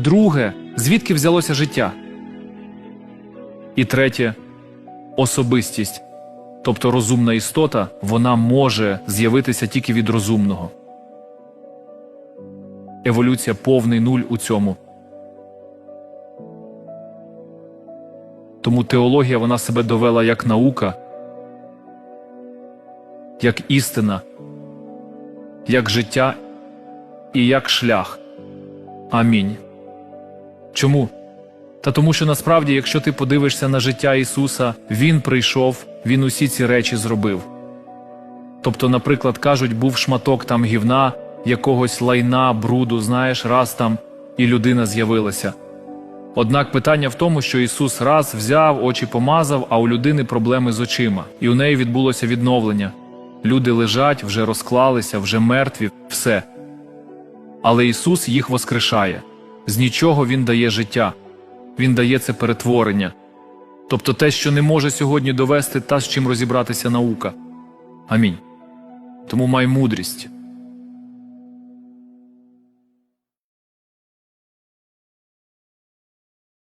Друге, звідки взялося життя? І третє особистість. Тобто розумна істота, вона може з'явитися тільки від розумного. Еволюція повний нуль у цьому. Тому теологія вона себе довела як наука, як істина, як життя і як шлях. Амінь. Чому? Та тому, що насправді, якщо ти подивишся на життя Ісуса, Він прийшов, Він усі ці речі зробив. Тобто, наприклад, кажуть, був шматок там гівна, якогось лайна, бруду, знаєш, раз там, і людина з'явилася. Однак питання в тому, що Ісус раз взяв, очі помазав, а у людини проблеми з очима, і у неї відбулося відновлення. Люди лежать, вже розклалися, вже мертві, все. Але Ісус їх воскрешає. З нічого Він дає життя, Він дає це перетворення. Тобто те, що не може сьогодні довести та з чим розібратися наука. Амінь. Тому май мудрість.